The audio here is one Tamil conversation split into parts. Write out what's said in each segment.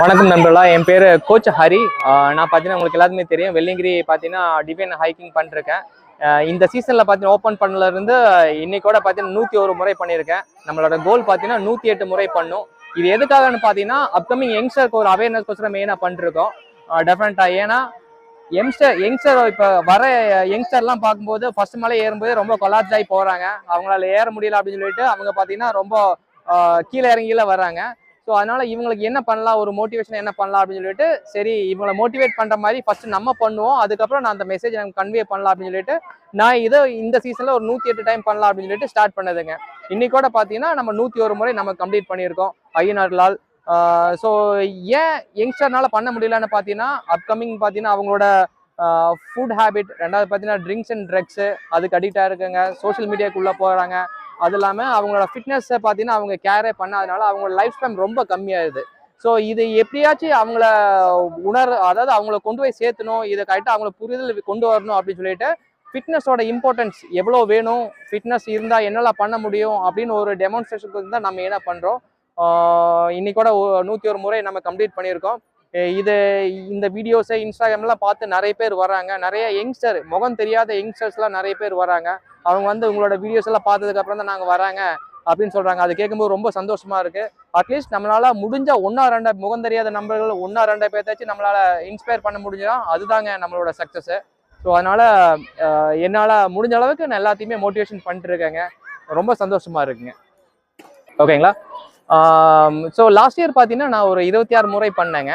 வணக்கம் நண்பர்களா. என் பேர் கோச் ஹரி. நான் பார்த்தீங்கன்னா உங்களுக்கு எல்லாத்துக்குமே தெரியும். வெள்ளிங்கிரி பார்த்தீங்கன்னா டிவைன் ஹைக்கிங் பண்ணிருக்கேன் இந்த சீசனில் பார்த்தீங்கன்னா ஓப்பன் பண்ணலருந்து இன்னைக்கோட பார்த்தீங்கன்னா நூற்றி ஒரு முறை பண்ணியிருக்கேன் நம்மளோட கோல் பார்த்தீங்கன்னா நூற்றி எட்டு முறை பண்ணும். இது எதுக்காகன்னு பார்த்தீங்கன்னா அப்கமிங் யங்ஸ்டருக்கு ஒரு அவேர்னஸ் கோசரம் மெயினாக பண்ணிருக்கோம் டெஃபினட்டாக ஏன்னா யங்ஸ்டர் யங்ஸ்டர் இப்போ வர யங்ஸ்டர்லாம் பார்க்கும்போது ஃபர்ஸ்ட் மலை ஏறும்போது ரொம்ப கொலாப்ஸ் ஆகி போகிறாங்க அவங்களால ஏற முடியல அப்படின்னு சொல்லிட்டு அவங்க பார்த்தீங்கன்னா ரொம்ப கீழே இறங்கியில் வராங்க ஸோ அதனால இவங்களுக்கு என்ன பண்ணலாம்? ஒரு மோட்டிவேஷன் என்ன பண்ணலாம் அப்படின்னு சொல்லிட்டு சரி இவங்களை மோட்டிவேட் பண்ணுற மாதிரி ஃபர்ஸ்ட் நம்ம பண்ணுவோம். அதுக்கப்புறம் நான் அந்த மெசேஜ் எனக்கு கன்வே பண்ணலாம் அப்படின்னு சொல்லிட்டு நான் இதை இந்த சீசனில் ஒரு நூற்றி எட்டு டைம் பண்ணலாம் அப்படின்னு சொல்லிட்டு ஸ்டார்ட் பண்ணதுங்க. இன்னைக்கோட பார்த்தீங்கன்னா நம்ம நூற்றி ஒரு முறை நம்ம கம்ப்ளீட் பண்ணியிருக்கோம் ஐயனார்லால் ஸோ ஏன் யங்ஸ்டர்னால பண்ண முடியலன்னு பார்த்தீங்கன்னா அப்கமிங் பார்த்தீங்கன்னா அவங்களோட ஃபுட் ஹேபிட் ரெண்டாவது பார்த்தீங்கன்னா ட்ரிங்க்ஸ் அண்ட் ட்ரக்ஸு அதுக்கு அடிக்டாக இருக்குங்க. சோஷியல் மீடியாக்குள்ளே போகிறாங்க அது இல்லாமல் அவங்களோட ஃபிட்னஸை பார்த்தீங்கன்னா அவங்க கேரே பண்ணாதனால அவங்களோட லைஃப் ஸ்பேன் ரொம்ப கம்மியாகுது ஸோ இது எப்படியாச்சும் அவங்கள உணர் அதாவது அவங்கள கொண்டு போய் சேர்த்தணும் இதை கரெக்டாக அவங்கள புரிதல் கொண்டு வரணும் அப்படின்னு சொல்லிட்டு ஃபிட்னஸோட இம்பார்ட்டன்ஸ் எவ்வளோ வேணும் ஃபிட்னஸ் இருந்தால் என்னெல்லாம் பண்ண முடியும் அப்படின்னு ஒரு டெமான்ஸ்ட்ரேஷனுக்கு தான் நம்ம என்ன பண்ணுறோம் இன்னைக்கூட நூற்றி ஒரு முறை நம்ம கம்ப்ளீட் பண்ணியிருக்கோம். இது இந்த வீடியோஸை இன்ஸ்டாகிராம்லாம் பார்த்து நிறைய பேர் வராங்க நிறைய யங்ஸ்டர் முகம் தெரியாத யங்ஸ்டர்ஸ்லாம் நிறைய பேர் வராங்க அவங்க வந்து உங்களோட வீடியோஸ் எல்லாம் பார்த்ததுக்கப்புறம் தான் நாங்கள் வராங்க அப்படின்னு சொல்கிறாங்க அது கேட்கும்போது ரொம்ப சந்தோஷமாக இருக்குது அட்லீஸ்ட் நம்மளால் முடிஞ்ச ஒன்றா ரெண்டா முகம் தெரியாத நம்பர்கள் ஒன்றா ரெண்டா பேர்த்தாச்சும் நம்மளால் இன்ஸ்பயர் பண்ண முடிஞ்சா அதுதாங்க நம்மளோட சக்ஸஸ்ஸு ஸோ அதனால் என்னால் முடிஞ்ச அளவுக்கு நான் எல்லாத்தையுமே மோட்டிவேஷன் பண்ணிட்டு இருக்கேங்க. ரொம்ப சந்தோஷமாக இருக்குங்க. ஓகேங்களா ஸோ லாஸ்ட் இயர் பார்த்தீங்கன்னா நான் ஒரு இருபத்தி ஆறு முறை பண்ணேங்க.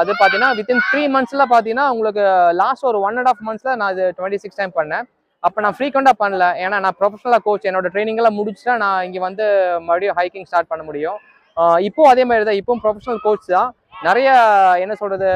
அது பார்த்தீங்கன்னா வித்தின் த்ரீ மந்த்ஸில் பார்த்தீங்கன்னா உங்களுக்கு லாஸ்ட் ஒரு ஒன் அண்ட் ஆஃப் மந்த்ஸில் நான் அது டுவெண்ட்டி சிக்ஸ் டைம் பண்ணேன். அப்போ நான் ஃப்ரீக்வெண்ட்டாக பண்ணல. ஏன்னா நான் ப்ரொஃபஷனலாக கோச் என்னோட ட்ரைனிங்கெல்லாம் முடிச்சுட்டா நான் இங்கே வந்து மறுபடியும் ஹைக்கிங் ஸ்டார்ட் பண்ண முடியும். இப்போ அதே மாதிரி தான் இப்போவும் ப்ரொஃபஷனல் கோச் தான். நிறைய என்ன சொல்கிறது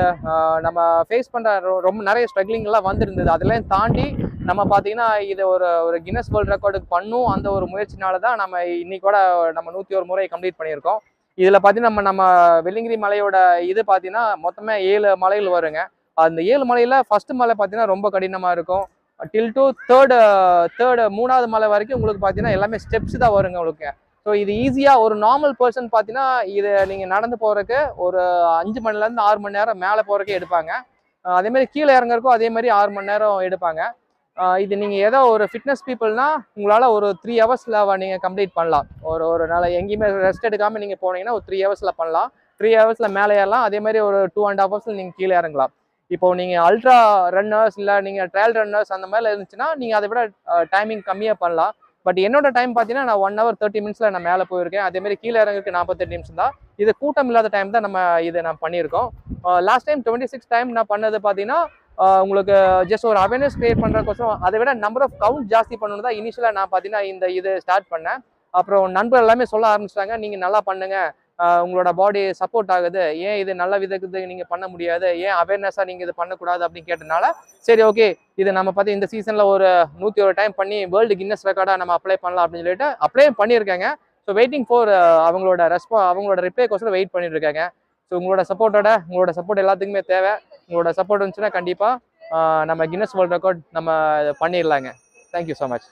நம்ம ஃபேஸ் பண்ணுற ரொம்ப நிறைய ஸ்ட்ரகிளிங்லாம் வந்திருந்தது. அதெல்லாம் தாண்டி நம்ம பார்த்தீங்கன்னா இது ஒரு ஒரு கின்னஸ் வேர்ல்ட் ரெக்கார்டுக்கு பண்ணும் அந்த ஒரு முயற்சினால தான் நம்ம இன்னைக்கூட நம்ம நூற்றி ஒரு முறை கம்ப்ளீட் பண்ணியிருக்கோம். இதில் பார்த்தீங்கன்னா நம்ம நம்ம வெள்ளிங்கிரி மலையோட இது பார்த்தீங்கன்னா மொத்தமே ஏழு மலைகள் வருங்க. அந்த ஏழு மலையில் ஃபஸ்ட்டு மலை பார்த்தீங்கன்னா ரொம்ப கடினமாக இருக்கும். டில் டு தேர்டு தேர்டு மூணாவது மலை வரைக்கும் உங்களுக்கு பார்த்தீங்கன்னா எல்லாமே ஸ்டெப்ஸ் தான் வருங்க உங்களுக்கு. ஸோ இது ஈஸியாக ஒரு நார்மல் பர்சன் பார்த்தீங்கன்னா இது நீங்கள் நடந்து போகிறக்கு ஒரு அஞ்சு மணிலேருந்து ஆறு மணி நேரம் மேலே போகிறக்கே எடுப்பாங்க. அதேமாதிரி கீழே இறங்குறதுக்கும் அதே மாதிரி ஆறு மணி நேரம் எடுப்பாங்க. இது நீங்கள் ஏதோ ஒரு ஃபிட்னஸ் பீப்புள்னா உங்களால் ஒரு த்ரீ ஹவர்ஸில் நீங்கள் கம்ப்ளீட் பண்ணலாம். ஒரு ஒரு நாள் எங்கேயுமே ரெஸ்ட் எடுக்காமல் நீங்கள் போனீங்கன்னா ஒரு த்ரீ ஹவர்ஸில் பண்ணலாம். த்ரீ ஹவர்ஸில் மேலே ஏறலாம். அதே மாதிரி ஒரு டூ அண்ட் ஹாஃப் ஹவர்ஸில் நீங்கள் கீழே இறங்கலாம். இப்போ நீங்கள் அல்ட்ரா ரன்னர்ஸ் இல்லை நீங்கள் ட்ரையல் ரன்னர்ஸ் அந்த மாதிரிலாம் இருந்துச்சுன்னா நீங்கள் அதை விட டைமிங் கம்மியாக பண்ணலாம். பட் என்னோட டைம் பார்த்தீங்கன்னா நான் ஒன் ஹவர் தேர்ட்டி மினிட்ஸில் நான் மேலே போயிருக்கேன். அதே மாதிரி கீழே இறங்குக்கு நாற்பத்தெட்டு நிமிஷம் தான். இது கூட்டம் இல்லாத டைம் தான் நம்ம இதை நான் பண்ணியிருக்கோம். Last time twenty six time நான் பண்ணது பார்த்தீங்கன்னா உங்களுக்கு ஜஸ்ட் ஒரு அவேர்னஸ் கிரியேட் பண்ணுறதுக்கோசரம் அதை விட நம்பர் ஆஃப் கவுண்ட் ஜாஸ்தி பண்ணணும் தான் இனிஷியலாக நான் பார்த்தீங்கன்னா இந்த இது ஸ்டார்ட் பண்ணேன். அப்புறம் நண்பர் எல்லாமே சொல்ல ஆரம்பிச்சிட்டாங்க நீங்கள் நல்லா பண்ணுங்கள் உங்களோட பாடி சப்போர்ட் ஆகுது. ஏன் இது நல்ல விதத்துக்கு நீங்கள் பண்ண முடியாது? ஏன் அவேர்னஸாக நீங்கள் இது பண்ணக்கூடாது அப்படின்னு கேட்டனால சரி ஓகே இது நம்ம பார்த்து இந்த சீசனில் ஒரு நூற்றி ஒரு டைம் பண்ணி வேர்ல்டு கின்னஸ் ரெக்கார்டாக நம்ம அப்ளை பண்ணலாம் அப்படின்னு சொல்லிட்டு அப்ளை பண்ணியிருக்காங்க. ஸோ வெயிட்டிங் ஃபார் அவங்களோட ரெஸ்பா அவங்களோட ரிப்ளைக்கோசரம் வெயிட் பண்ணிட்டு இருக்காங்க ஸோ உங்களோட சப்போர்ட்டோட உங்களோட சப்போர்ட் எல்லாத்துக்குமே தேவை. உங்களோட சப்போர்ட் இருந்துச்சுன்னா கண்டிப்பாக நம்ம கின்னஸ் வேர்ல்ட் ரெக்கார்ட் நம்ம பண்ணிடலாங்க. Thank you so much